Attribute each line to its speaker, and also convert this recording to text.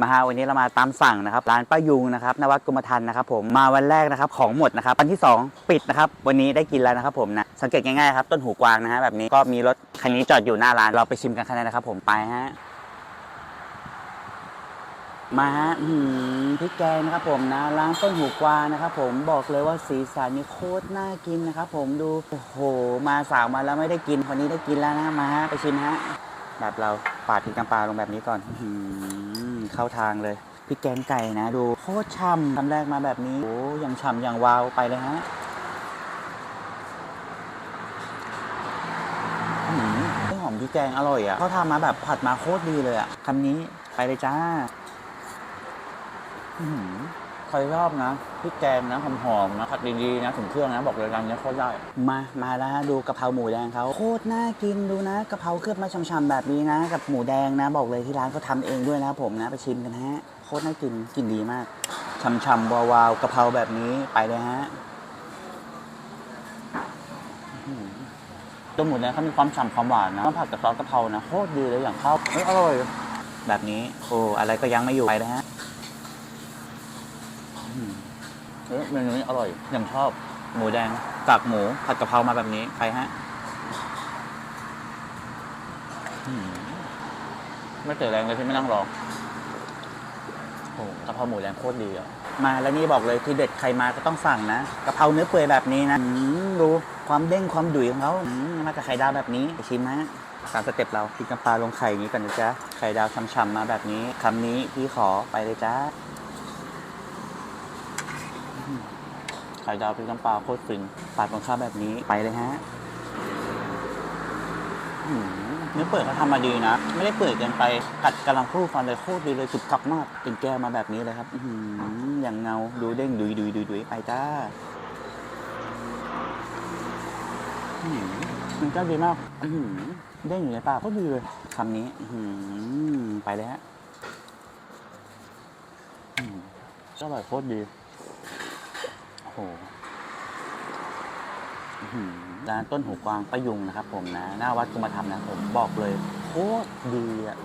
Speaker 1: มาฮะวันนี้เรามาตามสั่งนะครับร้านป้ายุงนะครับนวัดกรมทันนะครับผมมาวันแรกนะครับของหมดนะครับวันที่ 2 ปิดนะครับวันนี้ได้กินแล้วนะครับผมนะสังเกตง่ายๆครับต้นหูกวางนะฮะแบบนี้ก็มีรถคันนี้จอดอยู่หน้าร้านเราไปชิมกันคันนะครับผมไปฮะมาฮะพริกแกงนะครับผมนะร้านต้นหูกวางนะครับผมบอกเลยว่าสีสันนี่โคตรน่ากินนะครับผมดูโอ้โหมาสาวันแล้วไม่ได้กินวันนี้ได้กินแล้วนะมาฮะไปชิมฮะแบบเราปาดพริกน้ำปลาลงแบบนี้ก่อนอื เข้าทางเลยพริกแกงไก่นะดูโคตรช่ำคำแรกมาแบบนี้โอ้ยังฉ่ำยังวาวไปเลยฮะอื้อหือเรื่องหอมพริกแกงอร่อยอะเขาทำมาแบบผัดมาโคตรดีเลยอะคำนี้ไปเลยจ้า อื้อหือ ใครชอบนะพริกแกงนะหอมๆนะผัดดีๆนะถึงเครื่องนะบอกเลยร้านนี้โคตรได้ มามาแล้วฮะดูกะเพราหมูแดงเขาโคตรน่ากินดูนะกะเพราเคลือบมาช่ำๆแบบนี้นะ กับหมูแดงนะ บอกเลยที่ร้านเขาทำเองด้วยนะผมนะไปชิมกันฮะโคตรน่ากินกลินดีมากช่ำๆวาวๆกะเพราแบบนี้ไปเลยฮะตัวหมูแดงเขามีความฉ่ำความหวานนะต้มาผัดกับซอสกะเพรานะโคตรดีเลยอย่างข้าวเฮ้ยอร่อย แบบนี้โอ้อะไรก็ยังไม่อยู่ไปเลยฮะ อื้อหือเอ้ยเมนูนี้อร่อยอย่างชอบ หมูแดงกากหมูผัดกะเพรามาแบบนี้ไปฮะอืมไม่เสียแรงเลยที่ไม่นั่งรอโอ้กะเพราหมูแดงโคตรดีอะมาแล้วนี่บอกเลยที่เด็ดใครมาก็ต้องสั่งนะกะเพราเนื้อเปื่อยแบบนี้นะอืมดูความเด้งความดุยของเขาอืมมากับไข่ดาวแบบนี้ไปชิมฮะตามสเต็ปเราพริกน้ำปลาลงไข่อย่างนี้ก่อนนะจ๊ะไข่ดาวช่ำๆมาแบบนี้คำนี้พี่ขอไปเลยจ้า ข่ดาวพริกน้ำปลาโคตรฟินปาดบนข้าวแบบนี้ไปเลยฮะเนื้อเปื่อยเขาทำมาดีนะ ไม่ได้เปื่อยเกินไปกัดกำลังคู่ฟันเลยโคตรดีเลยจุกกลับมากเป็นแก้วมาแบบนี้เลยครับอย่างเงาดูเด้งดุยดุยดุยดุยไปจ้าอื้อหือมันก็ดีมากเด้งอยู่ในปากโคตรดีเลยคำนี้ไปเลยฮะอื้อร่อยโคตรดีโอ้โห ร้านต้นหูกวางประยุงนะครับผมนะ หน้าวัดกุมธรรมนะผมบอกเลยโคตรดีอะ